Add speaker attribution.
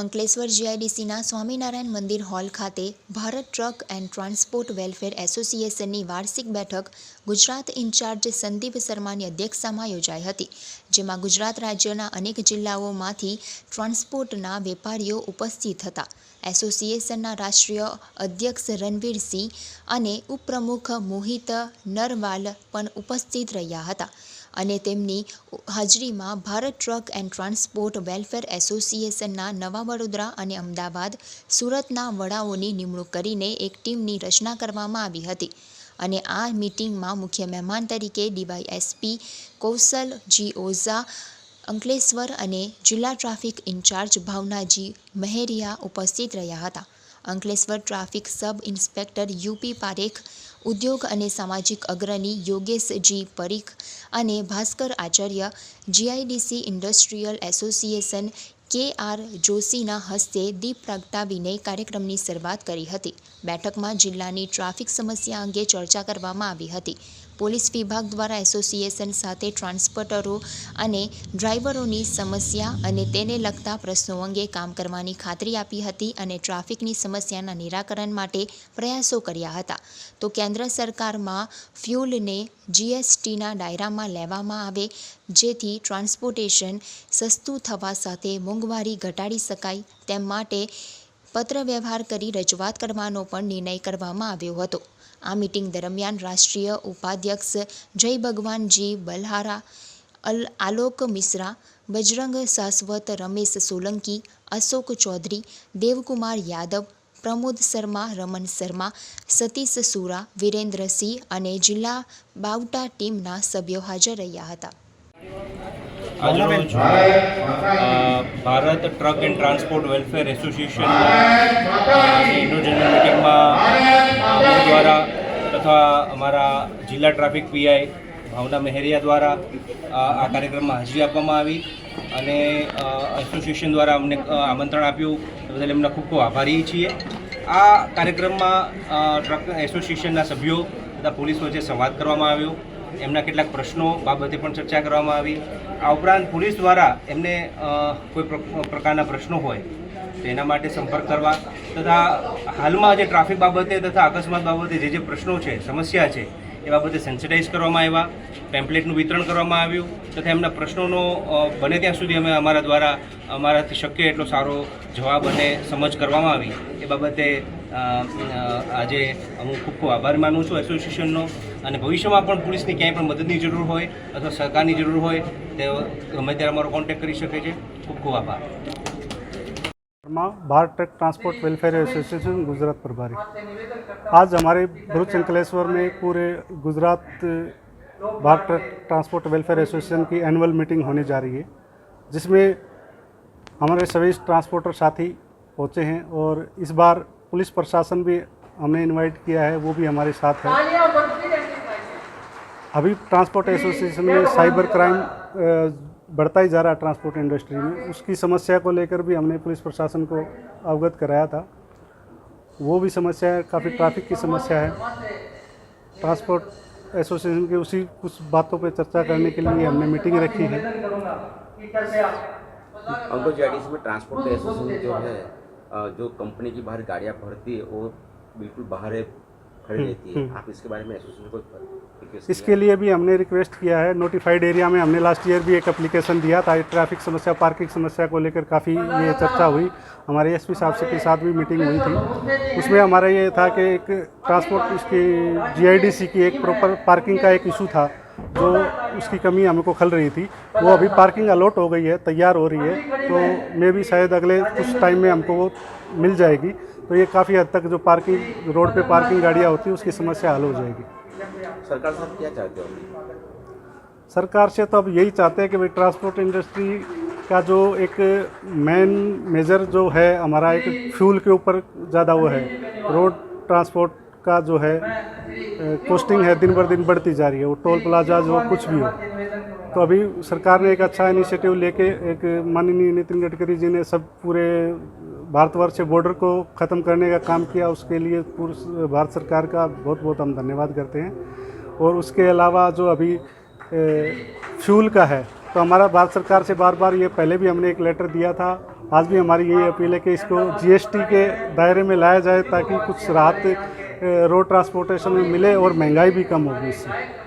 Speaker 1: અંકલેશ્વર જીઆઈડીસીના સ્વામિનારાયણ મંદિર હોલ ખાતે Bharat truck and transport welfare એસોસિએશનની વાર્ષિક બેઠક ગુજરાત ઇન્ચાર્જ સંદીપ શર્માની અધ્યક્ષતામાં યોજાઈ હતી, જેમાં ગુજરાત રાજ્યના અનેક જિલ્લાઓમાંથી ટ્રાન્સપોર્ટના વેપારીઓ ઉપસ્થિત હતા. એસોસિએશનના રાષ્ટ્રીય અધ્યક્ષ રણવીરસિંહ અને ઉપપ્રમુખ મોહિત નરવાલ પણ ઉપસ્થિત રહ્યા હતા. અને તેમની હાજરીમાં Bharat truck and transport welfare એસોસિએશનના નવા વડોદરા અને અમદાવાદ સુરતના વડાઓની નિમણૂક કરીને એક ટીમની રચના કરવામાં આવી હતી. અને આ મિટિંગમાં મુખ્ય મહેમાન તરીકે ડીવાયએસપી કૌશલ જી ઓઝા, અંકલેશ્વર અને જિલ્લા traffic in charge Bhavnaji Maheriya ઉપસ્થિત રહ્યા હતા. Ankleshwar traffic sub inspector U P Parekh, ઉદ્યોગ અને સામાજિક અગ્રણી યોગેશજી પરીખ અને Bhaskar Acharya, GIDC industrial association K R જોશીના હસ્તે દીપ પ્રગટાવીને કાર્યક્રમની શરૂઆત કરી હતી. બેઠકમાં જિલ્લાની ટ્રાફિક સમસ્યા અંગે ચર્ચા કરવામાં આવી હતી. પોલીસ વિભાગ દ્વારા એસોસિએશન સાથે ટ્રાન્સપોર્ટરો અને ડ્રાઈવરોની સમસ્યા અને તેને લગતા પ્રશ્નો અંગે કામ કરવાની ખાતરી આપી હતી અને ટ્રાફિકની સમસ્યાના નિરાકરણ માટે પ્રયાસો કર્યા હતા. તો કેન્દ્ર સરકારમાં ફ્યુલને જીએસટીના દાયરામાં લેવામાં આવે, જેથી ટ્રાન્સપોર્ટેશન સસ્તું થવા સાથે મોંઘવારી ઘટાડી શકાય તેમ માટે પત્ર વ્યવહાર કરી રજૂઆત કરવાનો પણ નિર્ણય કરવામાં આવ્યો હતો. આ મિટિંગ દરમિયાન રાષ્ટ્રીય ઉપાધ્યક્ષ જય ભગવાનજી બલહારા, અલ આલોક મિશ્રા, બજરંગ શાશ્વત રમેશ સોલંકી, અશોક ચૌધરી, દેવકુમાર યાદવ, પ્રમોદ શર્મા, રમન શર્મા, સતીશ સુરા, વિરેન્દ્રસિંહ અને જિલ્લા બાવટા ટીમના સભ્યો હાજર રહ્યા હતા.
Speaker 2: આજરોજ Bharat truck and transport welfare એસોસિએશનની ઇન્ડો જનરલ મિટિંગમાં દ્વારા તથા અમારા જિલ્લા ટ્રાફિક પીઆઈ ભાવના મહેરિયા દ્વારા આ કાર્યક્રમમાં હાજરી આપવામાં આવી અને એસોસિએશન દ્વારા અમને આમંત્રણ આપ્યું. એ બદલ એમના ખૂબ ખૂબ આભારી છીએ. આ કાર્યક્રમમાં ટ્રક એસોસિએશનના સભ્યો તથા પોલીસ વચ્ચે સંવાદ કરવામાં આવ્યો. એમના કેટલાક પ્રશ્નો બાબતે પણ ચર્ચા કરવામાં આવી. આ ઉપરાંત પોલીસ દ્વારા એમને કોઈ પ્ર- પ્રકારના પ્રશ્નો હોય, તો એના માટે સંપર્ક કરવા તથા હાલમાં જે ટ્રાફિક બાબતે તથા અકસ્માત બાબતે જે જે પ્રશ્નો છે, સમસ્યા છે, એ બાબતે સેન્સિટાઈઝ કરવામાં આવ્યા. પેમ્પલેટનું વિતરણ કરવામાં આવ્યું તથા એમના પ્રશ્નોનો બને ત્યાં સુધી અમે અમારા દ્વારા અમારાથી શક્ય એટલો સારો જવાબ અને સમજ કરવામાં આવી. એ બાબતે આજે હું ખૂબ ખૂબ આભાર માનું છું એસોસિએશનનો અને ભવિષ્યમાં પણ પોલીસની ક્યાંય પણ મદદની જરૂર હોય અથવા સહકારની જરૂર હોય તે ગમે ત્યારે અમારો કોન્ટેક્ટ કરી શકે છે ખૂબ ખૂબ આભાર
Speaker 3: Sharma Bharat truck transport welfare association Gujarat प्रभारी आज हमारे भरूच अंकलेश्वर में पूरे Gujarat Bharat truck transport welfare association की एनुअल मीटिंग होने जा रही है जिसमें हमारे सभी ट्रांसपोर्टर साथी पहुँचे हैं और इस बार पुलिस प्रशासन भी हमने इनवाइट किया है वो भी हमारे साथ है। अभी ट्रांसपोर्ट एसोसिएशन में साइबर क्राइम बढ़ता ही जा रहा है ट्रांसपोर्ट इंडस्ट्री में। उसकी समस्या को लेकर भी हमने पुलिस प्रशासन को अवगत कराया था। वो भी समस्या है काफ़ी ट्रैफ़िक की समस्या है। ट्रांसपोर्ट एसोसिएशन की उसी कुछ बातों पर चर्चा करने के लिए हमने मीटिंग रखी है।
Speaker 4: अंकुर जीआईडीसी में ट्रांसपोर्ट एसोसिएशन जो है जो कंपनी की बाहर गाड़ियाँ भरती है वो बिल्कुल बाहर है खड़ी
Speaker 3: हम्म,
Speaker 4: रहती है।
Speaker 3: हम्म।
Speaker 4: आप इसके बारे में एसोसिएशन को
Speaker 3: इसके लिए भी हमने रिक्वेस्ट किया है। नोटिफाइड एरिया में हमने लास्ट ईयर भी एक एप्लीकेशन दिया था। ट्रैफ़िक समस्या पार्किंग समस्या को लेकर काफ़ी ये चर्चा हुई। हमारे एसपी साहब से के साथ भी मीटिंग हुई थी। उसमें हमारा ये था कि एक ट्रांसपोर्ट इसकी जीआईडीसी की एक प्रॉपर पार्किंग का एक इशू था। जो उसकी कमी हमको खल रही थी वो अभी पार्किंग अलॉट हो गई है तैयार हो रही है तो मे भी शायद अगले कुछ टाइम में हमको वो मिल जाएगी। तो ये काफ़ी हद तक जो पार्किंग रोड पे पार्किंग गाड़ियाँ होती है उसकी समस्या हल हो जाएगी।
Speaker 4: सरकार से क्या चाहते हो?
Speaker 3: सरकार से तो अब यही चाहते हैं कि भाई ट्रांसपोर्ट इंडस्ट्री का जो एक मेन मेजर जो है हमारा एक फ्यूल के ऊपर ज़्यादा वो है। रोड ट्रांसपोर्ट का जो है कॉस्टिंग है, दिन बर दिन बढ़ती जा रही है। वो टोल प्लाजा जो कुछ भी हो। तो अभी सरकार ने एक अच्छा इनिशिएटिव लेके, एक माननीय नितिन गडकरी जी ने सब पूरे भारतवर्ष बॉर्डर को ख़त्म करने का काम किया। उसके लिए पूर्व भारत सरकार का बहुत बहुत हम धन्यवाद करते हैं। और उसके अलावा जो अभी फ्यूल का है तो हमारा भारत सरकार से बार बार ये पहले भी हमने एक लेटर दिया था। आज भी हमारी यही अपील है कि इसको जीएसटी के दायरे में लाया जाए ताकि कुछ राहत रोड ट्रांसपोर्टेशन में मिले और महंगाई भी कम होगी इससे